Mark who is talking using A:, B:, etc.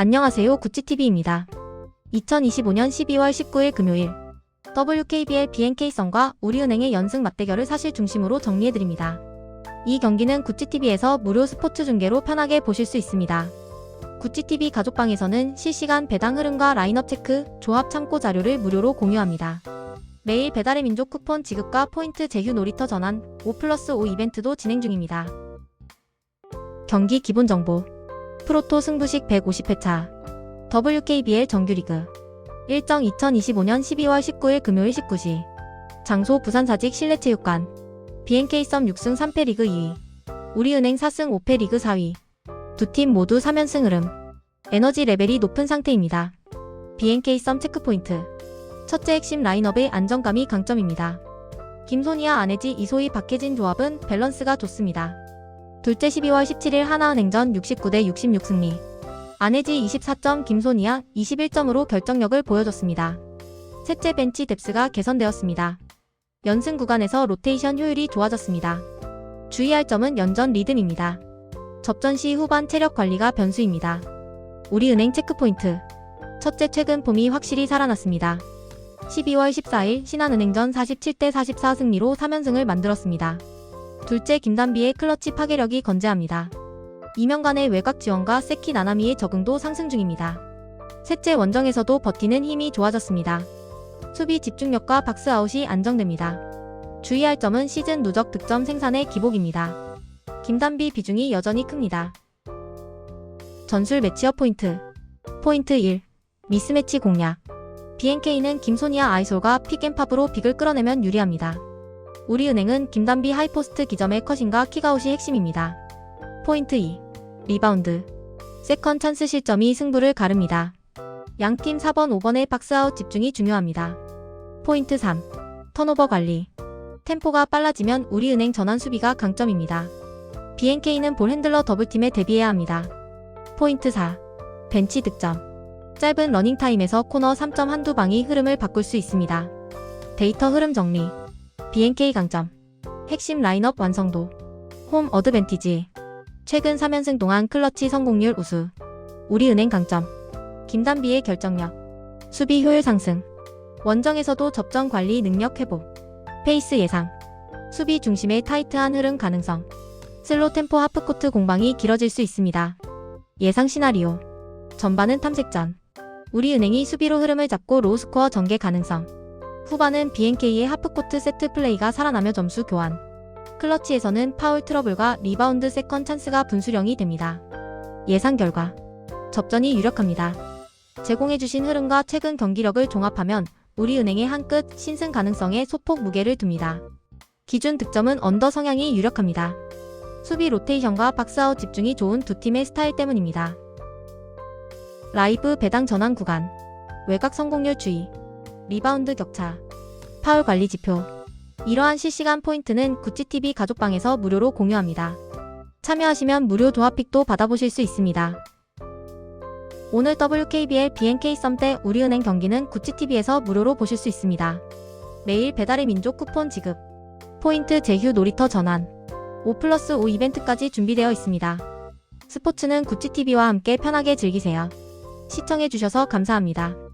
A: 안녕하세요. 구찌TV입니다. 2025년 12월 19일 금요일 WKBL BNK성과 우리은행의 연승 맞대결을 사실 중심으로 정리해드립니다. 이 경기는 구찌TV에서 무료 스포츠 중계로 편하게 보실 수 있습니다. 구찌TV 가족방에서는 실시간 배당 흐름과 라인업 체크, 조합 참고 자료를 무료로 공유합니다. 매일 배달의 민족 쿠폰 지급과 포인트 제휴 놀이터 전환 5 플러스 5 이벤트도 진행 중입니다. 경기 기본 정보 프로토 승부식 150회차 WKBL 정규리그 일정 2025년 12월 19일 금요일 19시 장소 부산사직 실내체육관 BNK 썸 6승 3패 리그 2위 우리은행 4승 5패 리그 4위 두 팀 모두 3연승 흐름 에너지 레벨이 높은 상태입니다. BNK 썸 체크포인트 첫째 핵심 라인업의 안정감이 강점입니다. 김소니아 안혜지 이소희 박혜진 조합은 밸런스가 좋습니다. 둘째 12월 17일 하나은행전 69대 66 승리. 안혜지 24점, 김소니아 21점으로 결정력을 보여줬습니다. 셋째 벤치 뎁스가 개선되었습니다. 연승 구간에서 로테이션 효율이 좋아졌습니다. 주의할 점은 연전 리듬입니다. 접전 시 후반 체력 관리가 변수입니다. 우리은행 체크포인트. 첫째 최근 폼이 확실히 살아났습니다. 12월 14일 신한은행전 47대 44 승리로 3연승을 만들었습니다. 둘째 김단비의 클러치 파괴력이 건재합니다. 이명간의 외곽 지원과 세키 나나미의 적응도 상승 중입니다. 셋째 원정에서도 버티는 힘이 좋아졌습니다. 수비 집중력과 박스아웃이 안정됩니다. 주의할 점은 시즌 누적 득점 생산의 기복입니다. 김단비 비중이 여전히 큽니다. 전술 매치업 포인트 포인트 1. 미스매치 공략 BNK는 김소니아 아이솔과 픽앤팝으로 빅을 끌어내면 유리합니다. 우리은행은 김단비 하이포스트 기점의 컷인과 킥아웃이 핵심입니다. 포인트 2. 리바운드. 세컨 찬스 실점이 승부를 가릅니다. 양팀 4번, 5번의 박스아웃 집중이 중요합니다. 포인트 3. 턴오버 관리. 템포가 빨라지면 우리은행 전환 수비가 강점입니다. BNK는 볼 핸들러 더블팀에 대비해야 합니다. 포인트 4. 벤치 득점. 짧은 러닝타임에서 코너 3점 한두 방이 흐름을 바꿀 수 있습니다. 데이터 흐름 정리. BNK 강점. 핵심 라인업 완성도. 홈 어드밴티지. 최근 3연승 동안 클러치 성공률 우수. 우리은행 강점. 김단비의 결정력. 수비 효율 상승. 원정에서도 접전 관리 능력 회복. 페이스 예상. 수비 중심의 타이트한 흐름 가능성. 슬로 템포 하프코트 공방이 길어질 수 있습니다. 예상 시나리오. 전반은 탐색전. 우리은행이 수비로 흐름을 잡고 로우스코어 전개 가능성. 후반은 BNK의 하프코트 세트 플레이가 살아나며 점수 교환. 클러치에서는 파울 트러블과 리바운드 세컨 찬스가 분수령이 됩니다. 예상 결과. 접전이 유력합니다. 제공해주신 흐름과 최근 경기력을 종합하면 우리은행의 한끝 신승 가능성에 소폭 무게를 둡니다. 기준 득점은 언더 성향이 유력합니다. 수비 로테이션과 박스아웃 집중이 좋은 두 팀의 스타일 때문입니다. 라이브 배당 전환 구간. 외곽 성공률 주의. 리바운드 격차. 파울 관리 지표. 이러한 실시간 포인트는 구찌TV 가족방에서 무료로 공유합니다. 참여하시면 무료 도합픽도 받아보실 수 있습니다. 오늘 WKBL BNK 썸 때 우리은행 경기는 구찌TV에서 무료로 보실 수 있습니다. 매일 배달의 민족 쿠폰 지급. 포인트 제휴 놀이터 전환. 5 플러스 5 이벤트까지 준비되어 있습니다. 스포츠는 구찌TV와 함께 편하게 즐기세요. 시청해주셔서 감사합니다.